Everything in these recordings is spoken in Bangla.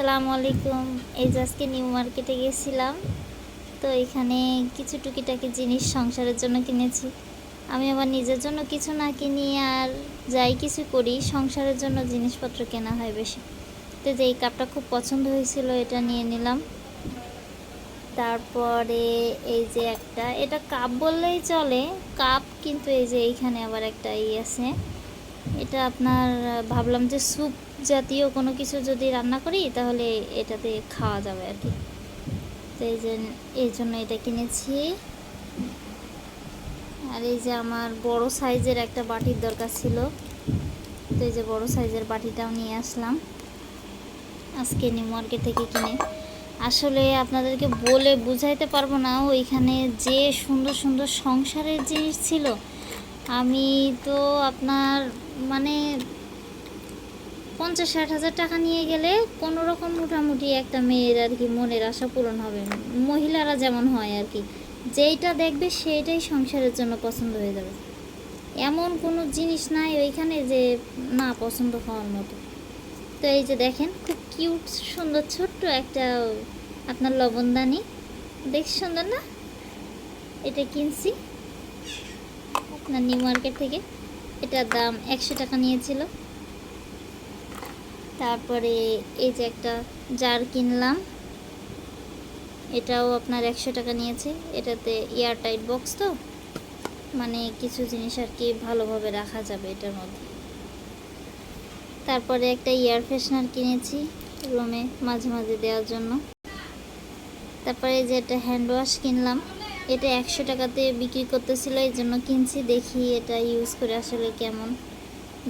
আসসালামু আলাইকুম। এই যে আজকে নিউ মার্কেটে গেছিলাম, তো এখানে কিছু টুকিটাকি জিনিস সংসারের জন্য কিনেছি। আমি আবার নিজের জন্য কিছু না কিনি আর যাই কিছু করি, সংসারের জন্য জিনিসপত্র কেনা হয় বেশি। তো যে এই কাপটা খুব পছন্দ হয়েছিল, এটা নিয়ে নিলাম। তারপরে এই যে একটা, এটা কাপ বললেই চলে, কাপ কিন্তু এই যে এইখানে আবার একটা ই আছে। এটা আপনার ভাবলাম যে স্যুপ জাতীয় কোনো কিছু যদি রান্না করি, তাহলে এটাতে খাওয়া যাবে আর কি। তো এই যে, এই জন্য এটা কিনেছি। আর এই যে আমার বড় সাইজের একটা বাটির দরকার ছিল। তো এই যে বড় সাইজের বাটিটাও নিয়ে আসলাম। আজকে নিউ মার্কেট থেকে কিনে। আসলে আপনাদেরকে বলে বুঝাইতে পারব না, ওইখানে যে সুন্দর সুন্দর সংসারের জিনিস ছিল আমি তো আপনার মানে পঞ্চাশ ষাট হাজার টাকা নিয়ে গেলে কোনো রকম মোটামুটি একটা মেয়ের আর কি মনের আশা পূরণ হবে। মহিলারা যেমন হয় আর কি, যেইটা দেখবে সেইটাই সংসারের জন্য পছন্দ হয়ে যাবে। এমন কোনো জিনিস নাই ওইখানে যে না পছন্দ হওয়ার মতো। তো এই যে দেখেন, খুব কিউট, সুন্দর, ছোট্ট একটা আপনার লবণদানি। দেখ সুন্দর না? এটা কিনছি। আপনার নিউ মার্কেট থেকে এটার দাম একশো টাকা নিয়েছিল। তারপরে এই যে একটা জার কিনলাম, এটাও আপনার একশো টাকা নিয়েছে। এটাতে এয়ার টাইট বক্স তো মানে কিছু জিনিস আর কি ভালোভাবে রাখা যাবে এটার মধ্যে। তারপরে একটা এয়ার ফ্রেশনার কিনেছি রুমে মাঝে মাঝে দেওয়ার জন্য। তারপরে যে একটা হ্যান্ড ওয়াশ কিনলাম। এটা একশো টাকাতে বিক্রি করতেছিল, এই জন্য কিনছি, দেখি এটা ইউজ করে আসলে কেমন।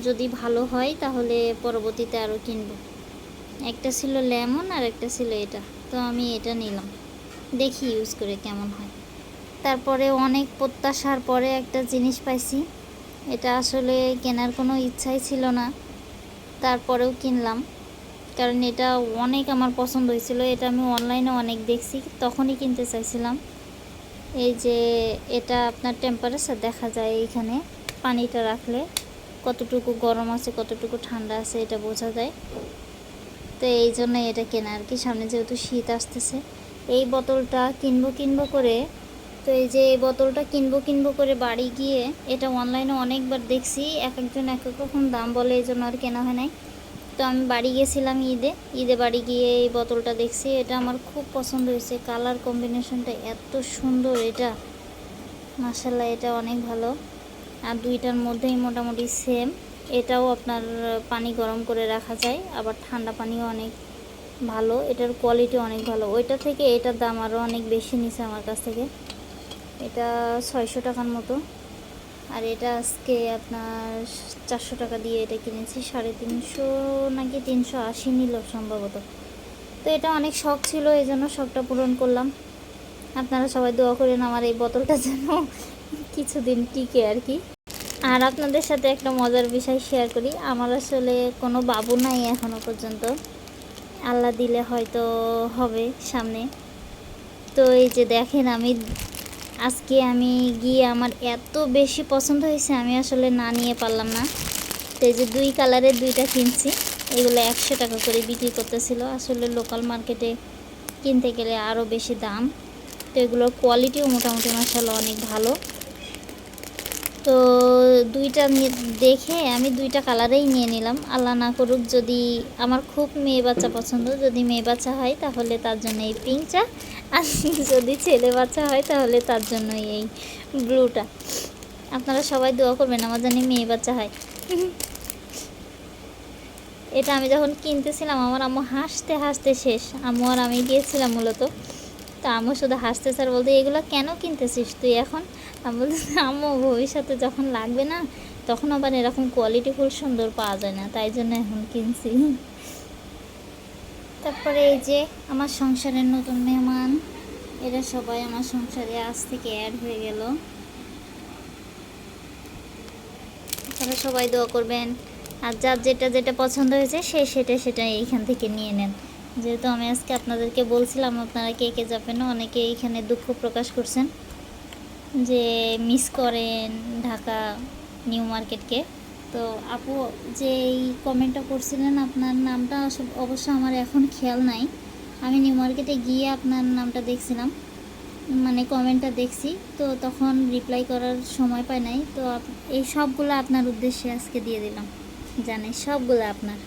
যদি ভালো হয়, তাহলে পরবর্তীতে আরও কিনবো। একটা ছিল লেমন আর একটা ছিল এটা। তো আমি এটা নিলাম। দেখি ইউজ করে কেমন হয়। তারপরে অনেক প্রত্যাশার পরে একটা জিনিস পাইছি। এটা আসলে কেনার কোনো ইচ্ছাই ছিল না। তারপরেও কিনলাম। কারণ এটা অনেক আমার পছন্দ হয়েছিল। এটা আমি অনলাইনে অনেক দেখছি। তখনই কিনতে চাইছিলাম। এই যে এটা আপনার টেম্পারেচার দেখা যায় এইখানে পানিটা রাখলে কতটুকু গরম আছে, কতটুকু ঠান্ডা আছে, এটা বোঝা যায়। তো এই জন্য এটা কেনা আর কি, সামনে যেহেতু শীত আসতেছে, এই বোতলটা কিনবো কিনবো করে, তো এই যে এই বোতলটা কিনবো কিনবো করে বাড়ি গিয়ে, এটা অনলাইনে অনেকবার দেখছি, এক একজন এক এক রকম দাম বলে, এই জন্য আর কেনা হয় নাই। তো আমি বাড়ি গেছিলাম ঈদে। ঈদে বাড়ি গিয়ে এই বোতলটা দেখছি, এটা আমার খুব পছন্দ হয়েছে। কালার কম্বিনেশনটা এত সুন্দর এটা। মাসাল্লাহ এটা অনেক ভালো। আর দুইটার মধ্যেই মোটামুটি সেম এটাও আপনার পানি গরম করে রাখা যায়, আবার ঠান্ডা পানিও অনেক ভালো। এটার কোয়ালিটি অনেক ভালো। ওইটা থেকে এটার দাম আরও অনেক বেশি নিছে আমার কাছ থেকে। এটা ছয়শো টাকার মতো। আর এটা আজকে আপনার চারশো টাকা দিয়ে এটা কিনেছি, সাড়ে তিনশো নাকি তিনশো আশি নিল সম্ভবত। তো এটা অনেক শখ ছিল, এই জন্য শখটা পূরণ করলাম। আপনারা সবাই দোয়া করেন আমার এই বোতলটা যেন কিছুদিন টিকে আর কি। আর আপনাদের সাথে একটা মজার বিষয় শেয়ার করি। আমার আসলে কোনো বাবু নাই এখনও পর্যন্ত। আল্লাহ দিলে হয়তো হবে সামনে। তো এই যে দেখেন আমি আজকে আমি গিয়ে আমার এত বেশি পছন্দ হয়েছে, আমি আসলে না নিয়ে পারলাম না। তো এই যে দুই কালারের দুইটা কিনছি, এগুলো একশো টাকা করে বিক্রি করতেছিল। আসলে লোকাল মার্কেটে কিনতে গেলে আরও বেশি দাম। তো এগুলোর কোয়ালিটিও মোটামুটি মাসাল্লাহ অনেক ভালো। তো দুইটা দেখে আমি দুইটা কালারেই নিয়ে নিলাম। আল্লাহ না করুক যদি আমার খুব মেয়ে বাচ্চা পছন্দ, যদি মেয়ে বাচ্চা হয় তাহলে তার জন্য এই পিঙ্কটা আর যদি ছেলে বাচ্চা হয় তাহলে তার জন্য এই ব্লুটা আপনারা সবাই দোয়া করবেন আমার জানি মেয়ে বাচ্চা হয়। এটা আমি যখন কিনতেছিলাম, আমার আম্মু হাসতে হাসতে শেষ। আম্মু আর আমি গিয়েছিলাম মূলত। তা আম্মু শুধু হাসতে স্যার বলতে এগুলো কেন কিনতেছিস তুই এখন? আমি বলতেছি, আম্মু, ভবিষ্যতে যখন লাগবে না, তখন আবার এরকম কোয়ালিটি ফুল সুন্দর পাওয়া যায় না, তাই জন্য এখন কিনছি। তারপরে এই যে আমার সংসারের নতুন মেহমান, এরা সবাই আমার সংসারে আজ থেকে অ্যাড হয়ে গেল। আপনারা সবাই দোয়া করবেন, আর যার যেটা যেটা পছন্দ হয়েছে, সে সেটা সেটা এইখান থেকে নিয়ে নেন। যেহেতু আমি আজকে আপনাদেরকে বলছিলাম আপনারা কে কে যাবেন, অনেকে এইখানে দুঃখ প্রকাশ করছেন যে মিস করেন ঢাকা নিউ মার্কেটকে তো আপু, যে এই কমেন্টটা করছিলেন, আপনার নামটা অবশ্য আমার এখন খেয়াল নাই। আমি নিউ মার্কেটে গিয়ে আপনার নামটা দেখছিলাম মানে কমেন্টটা দেখছি, তো তখন রিপ্লাই করার সময় পাই নাই। তো এই সবগুলো আপনার উদ্দেশ্যে আজকে দিয়ে দিলাম। জানে সবগুলো আপনার।